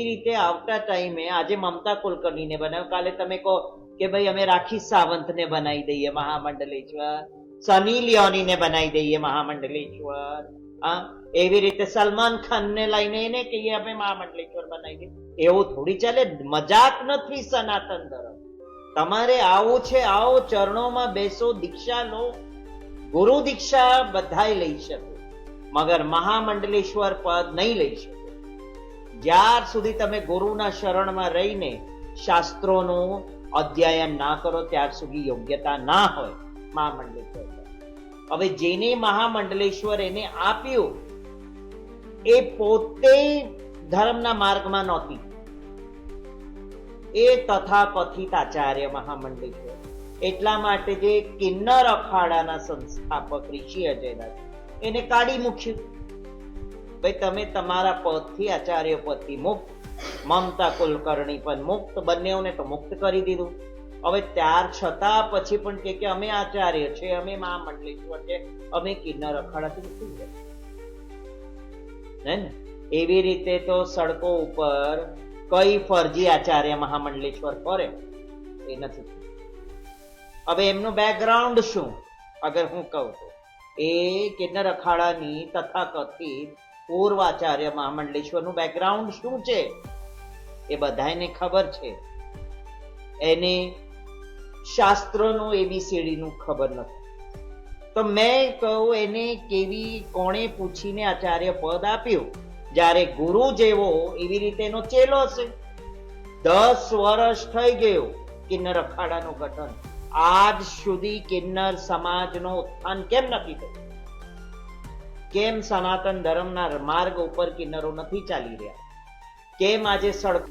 એવી રીતે આવતા ટાઈમે આજે મમતા કુલકર્ણીને બનાવ્યો. કાલે તમે કહો કે ભાઈ અમે રાખી સાવંતને બનાવી દઈએ મહામંડલેશ્વર સની લિયોનીને બનાવી દઈએ મહામંડલેશ્વર હા? એવી રીતે સલમાન ખાનને લઈને એને કહીએ અમે મહામંડલેશ્વર બનાવી દઈએ. એવું થોડી ચાલે? મજાક નથી સનાતન ધર્મ. તમારે આવું છે, આવો ચરણોમાં બેસો, દીક્ષા લો. ગુરુ દીક્ષા બધાય લઈ શકે. મગર મહામંડલેશ્વર પદ નહીં લઈ શકો. જ્યાર સુધી તમે ગુરુના શરણમાં રહીને શાસ્ત્રોનું અધ્યયન ના કરો, ત્યાર સુધી યોગ્યતા ના હોય, મહામંડલેશ્વર હવે જેને મહામંડલેશ્વર એને આપ્યું, એ પોતે ધર્મના માર્ગમાં નહોતી. એ તથાકથિત આચાર્ય મહામંડલેશ્વર. એટલા માટે જે કિન્નર અખાડાના સંસ્થાપક ઋષિ અજયદાસ, એને કાઢી મૂક્યું. ભાઈ, તમે તમારા પદથી આચાર્ય પદથી મુક્ત, મમતા કુલકર્ણી પણ મુક્ત, બંનેઓને તો મુક્ત કરી દીધું. હવે ત્યાર છતાં પછી પણ કે કે અમે આચાર્ય છે, અમે મહામંડલેશ્વર છે, અમે કિન્નર અખાડાથી હે ને એવી રીતે તો સડકો ઉપર કઈ ફરજી આચાર્ય મહામંડલેશ્વર ફરે? એ નથી હવે એમનું બેકગ્રાઉન્ડ શું? અગર હું કહું તો. એ કિન્નર અખાડાની તથાકથિત પૂર્વાચાર્ય મહામંડલેશ્વરનું બેકગ્રાઉન્ડ શું છે? એ બધાને ખબર છે. એને શાસ્ત્રનું એબીસીડીનું ખબર નથી. તો મેં કહું એને કેવી, કોણે પૂછીને આચાર્ય પદ આપ્યું? જ્યારે ગુરુ જેવો એવી રીતે એનો ચેલો હશે. દસ વર્ષ થઈ ગયું કિન્નર અખાડાનું ગઠન. આજ સુધી કિન્નર સમાજનો ઉત્થાન કેમ નથી થયું? કેમ સનાતન ધર્મના માર્ગ ઉપર કિન્નરો નથી ચાલી રહ્યા? કેમ આજે સડક